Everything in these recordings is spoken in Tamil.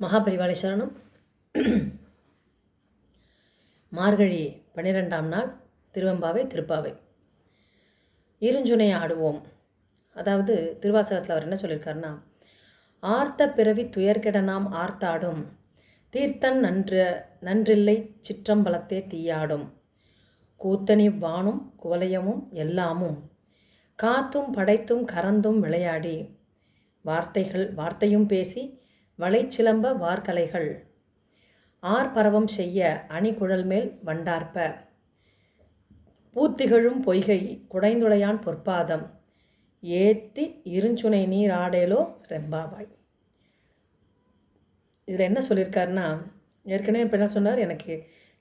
மகாபரிவாலை சரணம். மார்கழி பன்னிரெண்டாம் நாள் திருவெம்பாவை திருப்பாவை. இருஞ்சுனை ஆடுவோம். அதாவது திருவாசகத்தில் அவர் என்ன சொல்லியிருக்காருன்னா ஆர்த்த பிறவி துயர்கெட நாம் ஆர்த்தாடும். தீர்த்தன் நன்று நன்றில்லை சிற்றம்பலத்தே தீயாடும். கூத்தனி வானும் குவலயமும் எல்லாமும். காத்தும் படைத்தும் கறந்தும் விளையாடி. வார்த்தைகள் வார்த்தையும் பேசி வளைச்சிலம்ப வார்கலைகள். ஆர்பரவம் செய்ய அணிகுழல் மேல் வண்டார்ப்ப. பூத்திகழும் பொய்கை குடைந்துளையான் பொற்பாதம். ஏத்தி இருஞ்சுனை நீர் ஆடேலோ ரெம்பாவாய். இதில் என்ன சொல்லியிருக்காருன்னா ஏற்கனவே இப்போ என்ன சொன்னார்? எனக்கு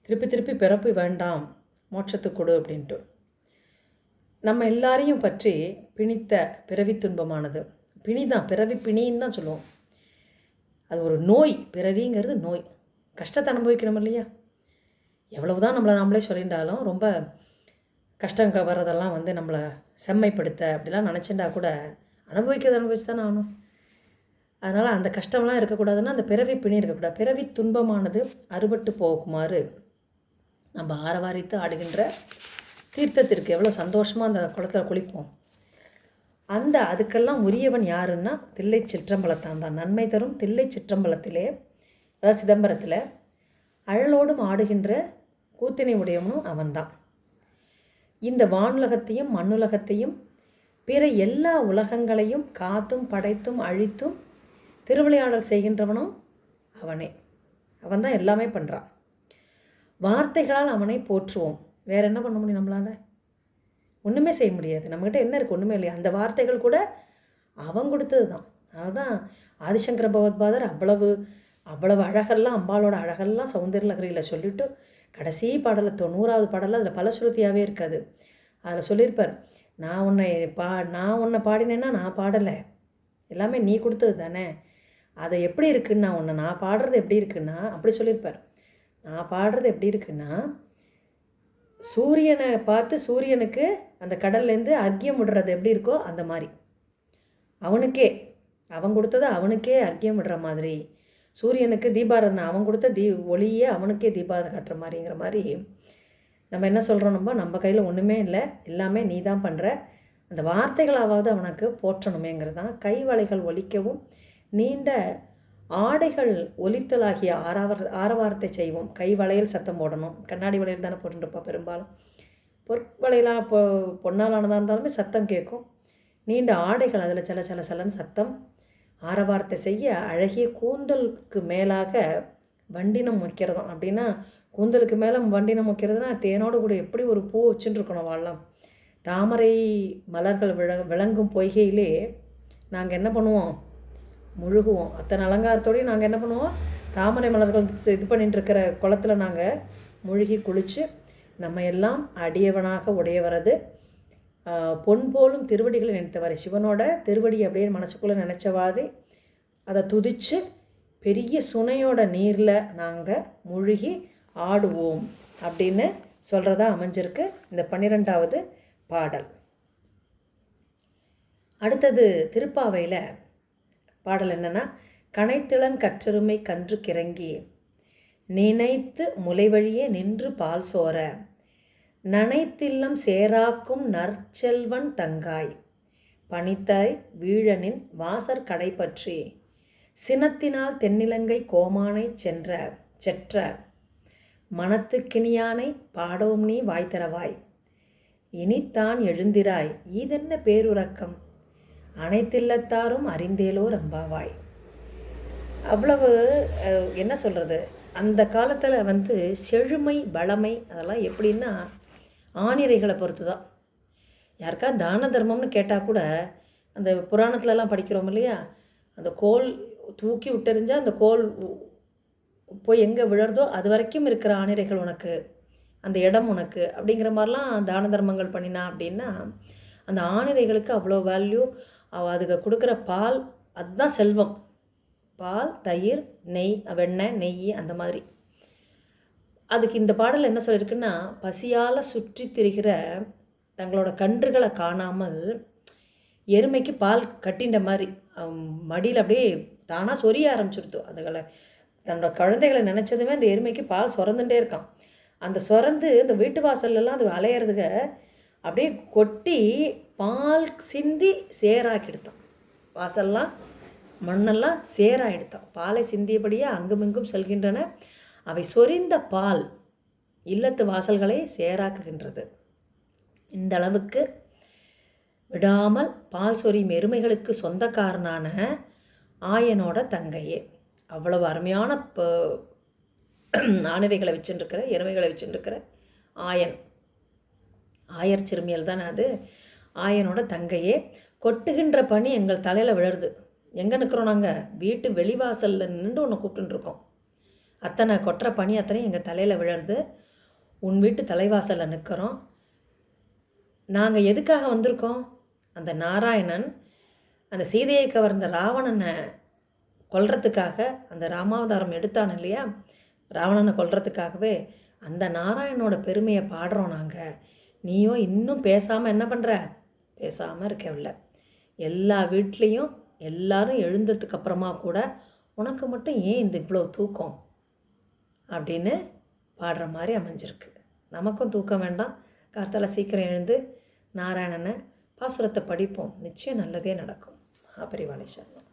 திருப்பி திருப்பி பிறப்பு வேண்டாம் மோட்சத்துக்கு கொடு அப்படின்ட்டு. நம்ம எல்லாரையும் பற்றி பிணித்த பிறவி துன்பமானது. பிணி தான் பிறவி பிணின்னு தான் சொல்லுவோம். அது ஒரு நோய். பிறவிங்கிறது நோய். கஷ்டத்தை அனுபவிக்கணும் இல்லையா? எவ்வளவு தான் நம்மளை நாமளே சொல்லிட்டாலும் ரொம்ப கஷ்டங்க வர்றதெல்லாம் வந்து நம்மளை செம்மைப்படுத்த அப்படிலாம் நினச்சிண்டா கூட அனுபவிக்கிறது அனுபவிச்சு தானே ஆகணும். அதனால் அந்த கஷ்டம்லாம் இருக்கக்கூடாதுன்னா அந்த பிறவி பிணி இருக்கக்கூடாது. பிறவி துன்பமானது அறுபட்டு போகுமாறு நம்ம ஆரவாரித்து ஆடுகின்ற தீர்த்தத்திற்கு எவ்வளோ சந்தோஷமாக அந்த குளத்தில் குளிப்போம். அந்த அதுக்கெல்லாம் உரியவன் யாருன்னா தில்லை சிற்றம்பலத்தான் தான். நன்மை தரும் தில்லை சிற்றம்பலத்திலே அதாவது சிதம்பரத்தில். அழலோடும் ஆடுகின்ற கூத்தினை உடையவனும் அவன்தான் இந்த வானுலகத்தையும் மண்ணுலகத்தையும் பிற எல்லா உலகங்களையும் காத்தும் படைத்தும் அழித்தும் திருவிளையாடல் செய்கின்றவனும் அவனே. அவன் தான் எல்லாமே பண்ணுறான் வார்த்தைகளால் அவனை போற்றுவோம். வேற என்ன பண்ண முடியும் நம்மளால்? ஒன்றுமே செய்ய முடியாது. நம்மக்கிட்ட என்ன இருக்குது ஒன்றுமே இல்லையா? அந்த வார்த்தைகள் கூட அவன் கொடுத்தது தான் அதுதான் ஆதிசங்கர பகவத்பாதர் அவ்வளவு அவ்வளவு அழகெல்லாம் அம்பாளோட அழகெல்லாம் சௌந்தர்ய லகரியில் சொல்லிவிட்டு கடைசி பாடலில் தொண்ணூறாவது பாடலில் அதில் பலஸ்ருதியாகவே இருக்காது. அதில் சொல்லியிருப்பார் நான் உன்னை பா நான் உன்னை பாடினேன்னா நான் பாடலை. எல்லாமே நீ கொடுத்தது தானே அதை எப்படி இருக்குன்னா உன்னை நான் பாடுறது எப்படி இருக்குன்னா அப்படி சொல்லியிருப்பார். நான் பாடுறது எப்படி இருக்குன்னா சூரியனை பார்த்து சூரியனுக்கு அந்த கடல்லேருந்து அர்க்கியம் விடுறது எப்படி இருக்கோ அந்த மாதிரி. அவனுக்கே அவன் கொடுத்ததை அவனுக்கே அர்க்கியம் விடுற மாதிரி. சூரியனுக்கு தீபாரதனை அவன் கொடுத்த தீ ஒளியே அவனுக்கே தீபாரதம் கட்டுற மாதிரிங்கிற மாதிரி நம்ம என்ன சொல்கிறோம் நம்ம? கையில் ஒன்றுமே இல்லை. எல்லாமே நீ தான் பண்ணுற அந்த வார்த்தைகளாவது அவனுக்கு போற்றணுமேங்கிறது தான். கை ஒழிக்கவும் ஒலிக்கவும் நீண்ட ஆடைகள் ஒலித்தலாகிய ஆரவார ஆரவாரத்தை செய்வோம். கை வளையல் சத்தம் போடணும். கண்ணாடி வளையல் தானே போட்டுருப்பா பெரும்பாலும். பொற்வளையலாக பொ பொன்னாலானதாக இருந்தாலுமே சத்தம் கேட்கும். நீண்ட ஆடைகள் அதில் சில சில சலன் சத்தம். ஆரவாரத்தை செய்ய அழகிய கூந்தலுக்கு மேலாக வண்டினம் முக்கிறதும் அப்படின்னா கூந்தலுக்கு மேலே வண்டினம் முக்கிறதுனா தேனோடு கூட எப்படி ஒரு பூ வச்சுட்டு இருக்கணும் வாழலாம். தாமரை மலர்கள் விள விளங்கும் பொய்கையிலே நாங்கள் என்ன பண்ணுவோம்? முழுகுவோம். அத்தனை அலங்காரத்தோடையும் நாங்கள் என்ன பண்ணுவோம்? தாமரை மலர்கள் இது பண்ணிட்டு இருக்கிற குளத்தில் நாங்கள் முழுகி குளித்து நம்ம எல்லாம் அடியவனாக உடையவரது பொன் போலும் திருவடிகளை நினைத்தவர் சிவனோட திருவடி அப்படியே மனசுக்குள்ளே நினச்சவாறு அதை துதித்து பெரிய சுனையோட நீரில் நாங்கள் முழுகி ஆடுவோம் அப்படின்னு சொல்கிறதா அமைஞ்சிருக்கு இந்த பன்னிரெண்டாவது பாடல். அடுத்தது திருப்பாவையில் பாடல் என்னென்னா கனைத்திளன் கற்றருமை கன்று கிறங்கி நினைத்து முலைவழியே நின்று பால் சோர நனைத்தில்லம் சேராக்கும் நற்செல்வன் தங்காய் பனித்தாய் வீழனின் வாசற் கடை பற்றி சினத்தினால் தென்னிலங்கை கோமானை சென்ற செற்ற மனத்துக்கினியானை பாடவும் நீ வாய்த்தரவாய் இனித்தான் எழுந்திராய் இதென்ன பேருறக்கம்? அனைத்தில்லத்தாரும் அறிந்தேலோ ரம்பாவாய். அவ்வளவு என்ன சொல்கிறது அந்த காலத்தில் வந்து செழுமை வளமை அதெல்லாம் எப்படின்னா ஆணிரைகளை பொறுத்து தான் யாருக்கா தான தர்மம்னு கேட்டால் கூட அந்த புராணத்துலலாம் படிக்கிறோம் இல்லையா? அந்த கோல் தூக்கி விட்டெறிஞ்சால் அந்த கோல் போய் எங்கே விழறதோ அது வரைக்கும் இருக்கிற ஆணிரைகள் உனக்கு அந்த இடம் உனக்கு அப்படிங்கிற மாதிரிலாம் தான தர்மங்கள் பண்ணினா அப்படின்னா அந்த ஆணிரைகளுக்கு அவ்வளோ வேல்யூ அதுக்கு கொடுக்குற பால் அதுதான் செல்வம். பால் தயிர் நெய் வெண்ணெய் நெய் அந்த மாதிரி. அதுக்கு இந்த பாடல் என்ன சொல்லியிருக்குன்னா பசியால் சுற்றி திரிகிற தங்களோட கன்றுகளை காணாமல் எருமைக்கு பால் கட்டின்ற மாதிரி. மடியில் அப்படியே தானாக சொரிய ஆரம்பிச்சிருத்து அதுகளை தன்னோட குழந்தைகளை நினச்சதுமே அந்த எருமைக்கு பால் சுரந்துட்டே இருக்கான். அந்த சுரந்து இந்த வீட்டு வாசல்லலாம் அது அலையிறதுக்கு அப்படியே கொட்டி பால் சிந்தி சேராக்கிடுத்தான். வாசல்லாம் மண்ணெல்லாம் சேராயிடுத்தான். பாலை சிந்தியபடியே அங்குமிங்கும் செல்கின்றன. அவை சொரிந்த பால் இல்லத்து வாசல்களை சேராக்குகின்றது. இந்த அளவுக்கு விடாமல் பால் சொரியும் எருமைகளுக்கு சொந்தக்காரனான ஆயனோட தங்கையே. அவ்வளவு அருமையான ப- ஆணிரைகளை வச்சுருக்கிற எருமைகளை வச்சுருக்கிற ஆயன். ஆயர் சிறுமியல் தானே அது? ஆயனோட தங்கையே கொட்டுகின்ற பனி எங்கள் தலையில் விழருது. எங்கே நிற்கிறோம் நாங்கள் வீட்டு வெளிவாசலில் நின்று ஒன்று கூப்பிட்டுருக்கோம் அத்தனை கொட்டுற பனி அத்தனை எங்கள் தலையில் விழருது. உன் வீட்டு தலைவாசலில் நிற்கிறோம் நாங்கள் எதுக்காக வந்திருக்கோம்? அந்த நாராயணன் அந்த சீதையை கவர்ந்த ராவணனை கொல்றதுக்காக அந்த ராமாவதாரம் எடுத்தான் இல்லையா? ராவணனை கொல்றதுக்காகவே அந்த நாராயணோட பெருமையை பாடுறோம் நாங்கள் நீயோ இன்னும் பேசாமல் என்ன பண்ணுற பேசாமல் இருக்கவில்லை எல்லா வீட்லேயும் எல்லாரும் எழுந்ததுக்கு அப்புறமா கூட உனக்கு மட்டும் ஏன் இந்த இவ்வளோ தூக்கம்? அப்படின்னு பாடுற மாதிரி அமைஞ்சிருக்கு. நமக்கும் தூக்கம் வேண்டாம். கார்த்தால சீக்கிரம் எழுந்து நாராயணனை பாசுரத்தை படிப்போம். நிச்சயம் நல்லதே நடக்கும். மகாபரிவாளை சரணம்.